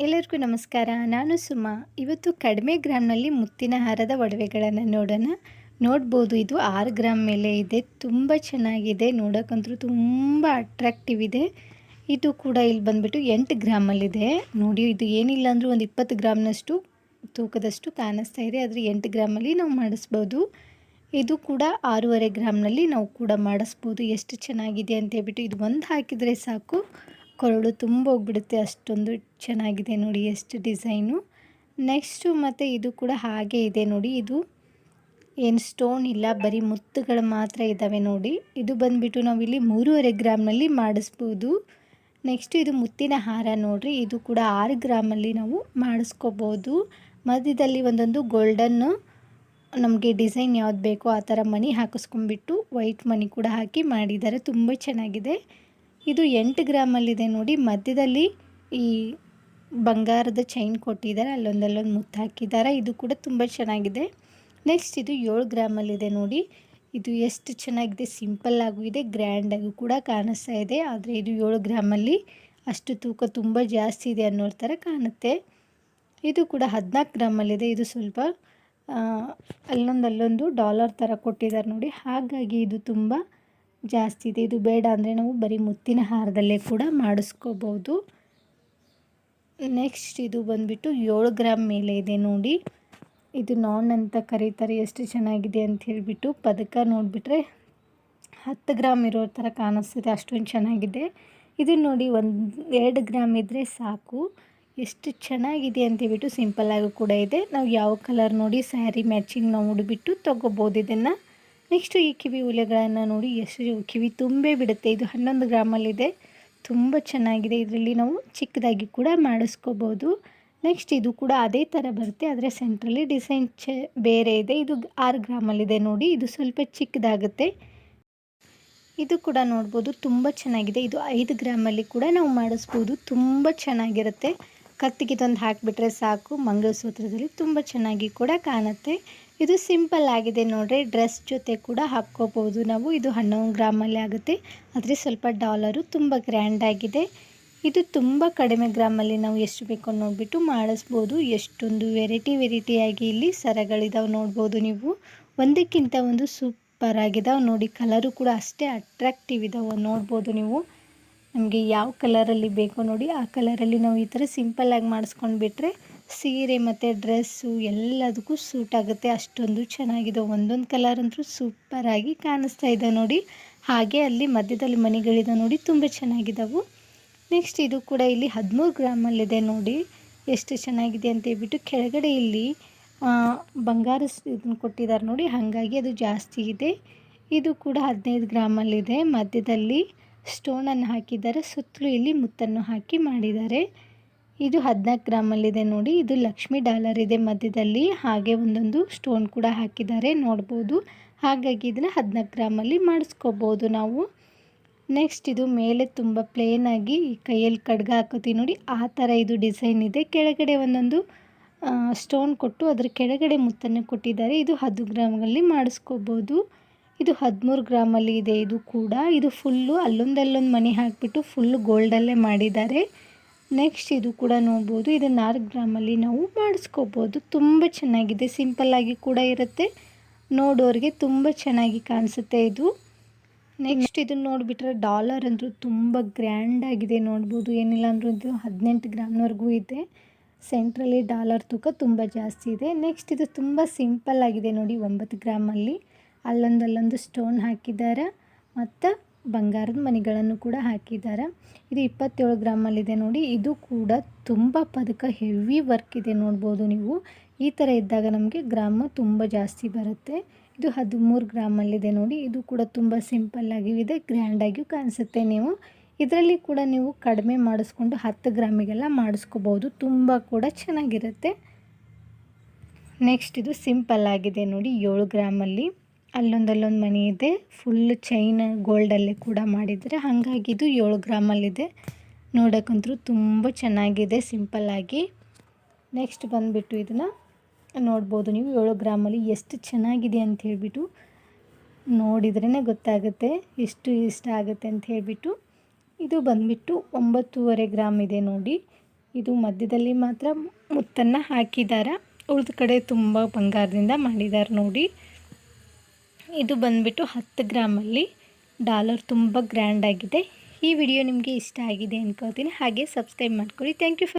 ಎಲ್ಲರಿಗೂ ನಮಸ್ಕಾರ. ನಾನು ಸುಮಾ. ಇವತ್ತು ಕಡಿಮೆ ಗ್ರಾಮ್ನಲ್ಲಿ ಮುತ್ತಿನ ಹಾರದ ಒಡವೆಗಳನ್ನು ನೋಡೋಣ. ನೋಡ್ಬೋದು, ಇದು ಆರು ಗ್ರಾಮ್ ಮೇಲೆ ಇದೆ. ತುಂಬ ಚೆನ್ನಾಗಿದೆ. ನೋಡೋಕ್ಕಂತೂ ತುಂಬ ಅಟ್ರಾಕ್ಟಿವ್ ಇದೆ. ಇದು ಕೂಡ ಇಲ್ಲಿ ಬಂದುಬಿಟ್ಟು ಎಂಟು ಗ್ರಾಮಲ್ಲಿದೆ. ನೋಡಿ, ಇದು ಏನಿಲ್ಲ ಅಂದರೂ ಒಂದು ಇಪ್ಪತ್ತು ಗ್ರಾಮ್ನಷ್ಟು ತೂಕದಷ್ಟು ಕಾಣಿಸ್ತಾ ಇದೆ. ಆದರೆ ಎಂಟು ಗ್ರಾಮಲ್ಲಿ ನಾವು ಮಾಡಿಸ್ಬೋದು. ಇದು ಕೂಡ ಆರೂವರೆ ಗ್ರಾಮ್ನಲ್ಲಿ ನಾವು ಕೂಡ ಮಾಡಿಸ್ಬೋದು. ಎಷ್ಟು ಚೆನ್ನಾಗಿದೆ ಅಂತ ಹೇಳ್ಬಿಟ್ಟು ಇದು ಒಂದು ಹಾಕಿದರೆ ಸಾಕು. ಕೊರಳು ತುಂಬ ಹೋಗ್ಬಿಡುತ್ತೆ, ಅಷ್ಟೊಂದು ಚೆನ್ನಾಗಿದೆ ನೋಡಿ ಎಷ್ಟು ಡಿಸೈನು. ನೆಕ್ಸ್ಟು ಮತ್ತು ಇದು ಕೂಡ ಹಾಗೆ ಇದೆ ನೋಡಿ, ಇದು ಏನು ಸ್ಟೋನ್ ಇಲ್ಲ, ಬರೀ ಮುತ್ತುಗಳು ಮಾತ್ರ ಇದ್ದಾವೆ ನೋಡಿ. ಇದು ಬಂದುಬಿಟ್ಟು ನಾವಿಲ್ಲಿ ಮೂರುವರೆ ಗ್ರಾಮ್ನಲ್ಲಿ ಮಾಡಿಸ್ಬೋದು. ನೆಕ್ಸ್ಟ್ ಇದು ಮುತ್ತಿನ ಹಾರ ನೋಡಿರಿ, ಇದು ಕೂಡ ಆರು ಗ್ರಾಮಲ್ಲಿ ನಾವು ಮಾಡಿಸ್ಕೋಬೋದು. ಮಧ್ಯದಲ್ಲಿ ಒಂದೊಂದು ಗೋಲ್ಡನ್ನು ನಮಗೆ ಡಿಸೈನ್ ಯಾವ್ದು ಬೇಕೋ ಆ ಥರ ಮಣಿ ಹಾಕಿಸ್ಕೊಂಡ್ಬಿಟ್ಟು ವೈಟ್ ಮಣಿ ಕೂಡ ಹಾಕಿ ಮಾಡಿದ್ದಾರೆ, ತುಂಬ ಚೆನ್ನಾಗಿದೆ. ಇದು ಎಂಟು ಗ್ರಾಮಲ್ಲಿದೆ ನೋಡಿ. ಮಧ್ಯದಲ್ಲಿ ಈ ಬಂಗಾರದ ಚೈನ್ ಕೊಟ್ಟಿದ್ದಾರೆ. ಅಲ್ಲೊಂದಲ್ಲೊಂದು ಮುತ್ತು ಹಾಕಿದ್ದಾರೆ. ಇದು ಕೂಡ ತುಂಬ ಚೆನ್ನಾಗಿದೆ. ನೆಕ್ಸ್ಟ್ ಇದು ಏಳು ಗ್ರಾಮಲ್ಲಿದೆ ನೋಡಿ. ಇದು ಎಷ್ಟು ಚೆನ್ನಾಗಿದೆ. ಸಿಂಪಲ್ ಆಗೂ ಇದೆ ಗ್ರ್ಯಾಂಡಾಗೂ ಕೂಡ ಕಾಣಿಸ್ತಾ ಇದೆ. ಆದರೆ ಇದು ಏಳು ಗ್ರಾಮಲ್ಲಿ ಅಷ್ಟು ತೂಕ ತುಂಬ ಜಾಸ್ತಿ ಇದೆ ಅನ್ನೋ ಥರ ಕಾಣುತ್ತೆ. ಇದು ಕೂಡ ಹದಿನಾಲ್ಕು ಗ್ರಾಮಲ್ಲಿದೆ. ಇದು ಸ್ವಲ್ಪ ಅಲ್ಲೊಂದು ಅಲ್ಲೊಂದು ಡಾಲರ್ ಥರ ಕೊಟ್ಟಿದ್ದಾರೆ ನೋಡಿ. ಹಾಗಾಗಿ ಇದು ತುಂಬ ಜಾಸ್ತಿ ಇದೆ. ಇದು ಬೇಡ ಅಂದರೆ ನಾವು ಬರೀ ಮುತ್ತಿನ ಹಾರದಲ್ಲೇ ಕೂಡ ಮಾಡಿಸ್ಕೋಬೋದು ನೆಕ್ಸ್ಟ್ ಇದು ಬಂದುಬಿಟ್ಟು ಏಳು ಗ್ರಾಮ್ ಮೇಲೆ ಇದೆ ನೋಡಿ. ಇದು ನಾನ್ ಅಂತ ಕರೀತಾರೆ ಎಷ್ಟು ಚೆನ್ನಾಗಿದೆ ಅಂತ ಹೇಳಿಬಿಟ್ಟು ಪದಕ ನೋಡಿಬಿಟ್ರೆ ಹತ್ತು ಗ್ರಾಮ್ ಇರೋ ಥರ ಕಾಣಿಸ್ತಿದೆ, ಅಷ್ಟೊಂದು ಚೆನ್ನಾಗಿದೆ. ಇದು ನೋಡಿ ಒಂದು ಎರಡು ಗ್ರಾಮ್ ಇದ್ದರೆ ಸಾಕು. ಎಷ್ಟು ಚೆನ್ನಾಗಿದೆ ಅಂತ ಹೇಳ್ಬಿಟ್ಟು ಸಿಂಪಲ್ಲಾಗೂ ಕೂಡ ಇದೆ. ನಾವು ಯಾವ ಕಲರ್ ನೋಡಿ, ಸ್ಯಾರಿ ಮ್ಯಾಚಿಂಗ್ ನಾವು ಉಡ್ಬಿಟ್ಟು ತೊಗೋಬೋದು ಇದನ್ನು. ನೆಕ್ಸ್ಟು ಈ ಕಿವಿ ಉಲೆಗಳನ್ನು ನೋಡಿ ಎಷ್ಟು ಕಿವಿ ತುಂಬೇ ಬಿಡುತ್ತೆ. ಇದು ಹನ್ನೊಂದು ಗ್ರಾಮಲ್ಲಿದೆ. ತುಂಬ ಚೆನ್ನಾಗಿದೆ. ಇದರಲ್ಲಿ ನಾವು ಚಿಕ್ಕದಾಗಿ ಕೂಡ ಮಾಡಿಸ್ಕೋಬೋದು. ನೆಕ್ಸ್ಟ್ ಇದು ಕೂಡ ಅದೇ ಥರ ಬರುತ್ತೆ, ಆದರೆ ಸೆಂಟ್ರಲ್ಲಿ ಡಿಸೈನ್ ಚ, ಬೇರೆ ಇದೆ. ಇದು ಆರು ಗ್ರಾಮಲ್ಲಿದೆ ನೋಡಿ. ಇದು ಸ್ವಲ್ಪ ಚಿಕ್ಕದಾಗುತ್ತೆ. ಇದು ಕೂಡ ನೋಡ್ಬೋದು. ತುಂಬ ಚೆನ್ನಾಗಿದೆ. ಇದು ಐದು ಗ್ರಾಮಲ್ಲಿ ಕೂಡ ನಾವು ಮಾಡಿಸ್ಬೋದು. ತುಂಬ ಚೆನ್ನಾಗಿರುತ್ತೆ. ಕತ್ತಿಗೆ ತಂದು ಹಾಕಿಬಿಟ್ರೆ ಸಾಕು. ಮಂಗಳಸೂತ್ರದಲ್ಲಿ ತುಂಬ ಚೆನ್ನಾಗಿ ಕೂಡ ಕಾಣುತ್ತೆ. ಇದು ಸಿಂಪಲ್ ಆಗಿದೆ ನೋಡ್ರಿ. ಡ್ರೆಸ್ ಜೊತೆ ಕೂಡ ಹಾಕ್ಕೋಬೋದು ನಾವು. ಇದು ಹನ್ನೊಂದು ಗ್ರಾಮಲ್ಲಿ ಆಗುತ್ತೆ. ಆದರೆ ಸ್ವಲ್ಪ ಡಾಲರು ತುಂಬ ಗ್ರ್ಯಾಂಡ್ ಆಗಿದೆ. ಇದು ತುಂಬ ಕಡಿಮೆ ಗ್ರಾಮಲ್ಲಿ ನಾವು ಎಷ್ಟು ಬೇಕೋ ನೋಡಿಬಿಟ್ಟು ಮಾಡಿಸ್ಬೋದು. ಎಷ್ಟೊಂದು ವೆರೈಟಿ ವೆರೈಟಿಯಾಗಿ ಇಲ್ಲಿ ಸರಗಳಿದಾವೆ ನೋಡ್ಬೋದು ನೀವು. ಒಂದಕ್ಕಿಂತ ಒಂದು ಸೂಪರ್ ಆಗಿದಾವೆ ನೋಡಿ. ಕಲರು ಕೂಡ ಅಷ್ಟೇ ಅಟ್ರಾಕ್ಟಿವ್ ಇದಾವೆ ನೋಡ್ಬೋದು ನೀವು. ನಮಗೆ ಯಾವ ಕಲರಲ್ಲಿ ಬೇಕೋ ನೋಡಿ ಆ ಕಲರಲ್ಲಿ ನಾವು ಈ ಥರ ಸಿಂಪಲ್ಲಾಗಿ ಮಾಡಿಸ್ಕೊಂಡು ಬಿಟ್ಟರೆ ಸೀರೆ ಮತ್ತು ಡ್ರೆಸ್ಸು ಎಲ್ಲದಕ್ಕೂ ಸೂಟ್ ಆಗುತ್ತೆ. ಅಷ್ಟೊಂದು ಚೆನ್ನಾಗಿದೆ. ಒಂದೊಂದು ಕಲರ್ ಅಂತೂ ಸೂಪರಾಗಿ ಕಾಣಿಸ್ತಾ ಇದೆ ನೋಡಿ. ಹಾಗೆ ಅಲ್ಲಿ ಮಧ್ಯದಲ್ಲಿ ಮನೆಗಳಿದೆ ನೋಡಿ, ತುಂಬ ಚೆನ್ನಾಗಿದ್ದಾವೆ ನೆಕ್ಸ್ಟ್ ಇದು ಕೂಡ ಇಲ್ಲಿ ಹದಿಮೂರು ಗ್ರಾಮಲ್ಲಿದೆ ನೋಡಿ. ಎಷ್ಟು ಚೆನ್ನಾಗಿದೆ ಅಂತ ಹೇಳ್ಬಿಟ್ಟು ಕೆಳಗಡೆ ಇಲ್ಲಿ ಬಂಗಾರ ಇದನ್ನು ಕೊಟ್ಟಿದ್ದಾರೆ ನೋಡಿ. ಹಾಗಾಗಿ ಅದು ಜಾಸ್ತಿ ಇದೆ. ಇದು ಕೂಡ ಹದಿನೈದು ಗ್ರಾಮಲ್ಲಿದೆ ಮಧ್ಯದಲ್ಲಿ ಸ್ಟೋನನ್ನು ಹಾಕಿದ್ದಾರೆ. ಸುತ್ತಲೂ ಇಲ್ಲಿ ಮುತ್ತನ್ನು ಹಾಕಿ ಮಾಡಿದ್ದಾರೆ. ಇದು ಹದಿನಾಲ್ಕು ಗ್ರಾಮಲ್ಲಿದೆ ನೋಡಿ. ಇದು ಲಕ್ಷ್ಮಿ ಡಾಲರ್ ಇದೆ ಮಧ್ಯದಲ್ಲಿ. ಹಾಗೆ ಒಂದೊಂದು ಸ್ಟೋನ್ ಕೂಡ ಹಾಕಿದ್ದಾರೆ. ನೋಡ್ಬೋದು. ಹಾಗಾಗಿ ಇದನ್ನು ಹದಿನಾಲ್ಕು ಗ್ರಾಮಲ್ಲಿ ಮಾಡಿಸ್ಕೋಬೋದು ನಾವು. ನೆಕ್ಸ್ಟ್ ಇದು ಮೇಲೆ ತುಂಬ ಪ್ಲೇನ್ ಆಗಿ ಕೈಯಲ್ಲಿ ಕಡ್ಗ ಹಾಕೋತೀವಿ ನೋಡಿ. ಆ ಥರ ಇದು ಡಿಸೈನ್ ಇದೆ. ಕೆಳಗಡೆ ಒಂದೊಂದು ಸ್ಟೋನ್ ಕೊಟ್ಟು ಅದರ ಕೆಳಗಡೆ ಮುತ್ತನ್ನು ಕೊಟ್ಟಿದ್ದಾರೆ. ಇದು ಹತ್ತು ಗ್ರಾಮಲ್ಲಿ ಮಾಡಿಸ್ಕೋಬೋದು. ಇದು ಹದಿಮೂರು ಗ್ರಾಮಲ್ಲಿ ಇದೆ. ಇದು ಕೂಡ, ಇದು ಫುಲ್ಲು ಅಲ್ಲೊಂದಲ್ಲೊಂದು ಮನೆ ಹಾಕಿಬಿಟ್ಟು ಫುಲ್ಲು ಗೋಲ್ಡಲ್ಲೇ ಮಾಡಿದ್ದಾರೆ. ನೆಕ್ಸ್ಟ್ ಇದು ಕೂಡ ನೋಡ್ಬೋದು. ಇದು ನಾಲ್ಕು ಗ್ರಾಮಲ್ಲಿ ನಾವು ಮಾಡಿಸ್ಕೋಬೋದು. ತುಂಬ ಚೆನ್ನಾಗಿದೆ. ಸಿಂಪಲ್ಲಾಗಿ ಕೂಡ ಇರುತ್ತೆ. ನೋಡೋರಿಗೆ ತುಂಬ ಚೆನ್ನಾಗಿ ಕಾಣಿಸುತ್ತೆ ಇದು. ನೆಕ್ಸ್ಟ್ ಇದನ್ನು ನೋಡಿಬಿಟ್ರೆ ಡಾಲರ್ ಅಂದರೂ ತುಂಬ ಗ್ರ್ಯಾಂಡಾಗಿದೆ ನೋಡ್ಬೋದು. ಏನಿಲ್ಲ ಅಂದರೂ ಇದು ಹದಿನೆಂಟು ಗ್ರಾಮ್ನವರೆಗೂ ಇದೆ. ಸೆಂಟ್ರಲ್ಲಿ ಡಾಲರ್ ತೂಕ ತುಂಬ ಜಾಸ್ತಿ ಇದೆ. ನೆಕ್ಸ್ಟ್ ಇದು ತುಂಬ ಸಿಂಪಲ್ ಆಗಿದೆ ನೋಡಿ ಒಂಬತ್ತು ಗ್ರಾಮಲ್ಲಿ. ಅಲ್ಲೊಂದು ಅಲ್ಲೊಂದು ಸ್ಟೋನ್ ಹಾಕಿದ್ದಾರೆ ಮತ್ತು ಬಂಗಾರದ ಮನೆಗಳನ್ನು ಕೂಡ ಹಾಕಿದ್ದಾರೆ. ಇದು ಇಪ್ಪತ್ತೇಳು ಗ್ರಾಮಲ್ಲಿದೆ ನೋಡಿ. ಇದು ಕೂಡ ತುಂಬ ಪದಕ ಹೆವಿ ವರ್ಕ್ ಇದೆ ನೋಡ್ಬೋದು ನೀವು. ಈ ಥರ ಇದ್ದಾಗ ನಮಗೆ ಗ್ರಾಮ ತುಂಬ ಜಾಸ್ತಿ ಬರುತ್ತೆ. ಇದು ಹದಿಮೂರು ಗ್ರಾಮಲ್ಲಿದೆ ನೋಡಿ. ಇದು ಕೂಡ ತುಂಬ ಸಿಂಪಲ್ಲಾಗಿ ಇದೆ ಗ್ರ್ಯಾಂಡಾಗಿಯೂ ಕಾಣಿಸುತ್ತೆ ನೀವು. ಇದರಲ್ಲಿ ಕೂಡ ನೀವು ಕಡಿಮೆ ಮಾಡಿಸ್ಕೊಂಡು ಹತ್ತು ಗ್ರಾಮಿಗೆಲ್ಲ ಮಾಡಿಸ್ಕೋಬೋದು. ತುಂಬ ಕೂಡ ಚೆನ್ನಾಗಿರುತ್ತೆ. ನೆಕ್ಸ್ಟ್ ಇದು ಸಿಂಪಲ್ ಆಗಿದೆ ನೋಡಿ, ಏಳು ಗ್ರಾಮಲ್ಲಿ. ಅಲ್ಲೊಂದಲ್ಲೊಂದು ಮನೆ ಇದೆ. ಫುಲ್ ಚೈನ್ ಗೋಲ್ಡಲ್ಲೇ ಕೂಡ ಮಾಡಿದರೆ ಹಾಗಾಗಿ ಇದು ಏಳು ಗ್ರಾಮಲ್ಲಿದೆ. ನೋಡೋಕ್ಕಂತೂ ತುಂಬ ಚೆನ್ನಾಗಿದೆ ಸಿಂಪಲ್ಲಾಗಿ ನೆಕ್ಸ್ಟ್ ಬಂದುಬಿಟ್ಟು ಇದನ್ನು ನೋಡ್ಬೋದು ನೀವು. ಏಳು ಗ್ರಾಮಲ್ಲಿ ಎಷ್ಟು ಚೆನ್ನಾಗಿದೆ ಅಂತ ಹೇಳಿಬಿಟ್ಟು ನೋಡಿದ್ರೇ ಗೊತ್ತಾಗುತ್ತೆ. ಎಷ್ಟು ಇಷ್ಟ ಆಗುತ್ತೆ ಅಂತ ಹೇಳಿಬಿಟ್ಟು. ಇದು ಬಂದುಬಿಟ್ಟು ಒಂಬತ್ತೂವರೆ ಗ್ರಾಮ್ ಇದೆ ನೋಡಿ. ಇದು ಮಧ್ಯದಲ್ಲಿ ಮಾತ್ರ ಮುತ್ತನ್ನು ಹಾಕಿದ್ದಾರೆ ಉಳಿದ ಕಡೆ ತುಂಬ ಬಂಗಾರದಿಂದ ಮಾಡಿದ್ದಾರೆ ನೋಡಿ. ಇದು ಬಂದ್ಬಿಟ್ಟು ಹತ್ತು ಗ್ರಾಮಲ್ಲಿ ಡಾಲರ್ ತುಂಬ ಗ್ರ್ಯಾಂಡ್ ಆಗಿದೆ ಈ ವಿಡಿಯೋ ನಿಮಗೆ ಇಷ್ಟ ಆಗಿದೆ ಅನ್ಕೋತೀನಿ. ಹಾಗೆ ಸಬ್ಸ್ಕ್ರೈಬ್ ಮಾಡ್ಕೊಳ್ಳಿ. Thank you for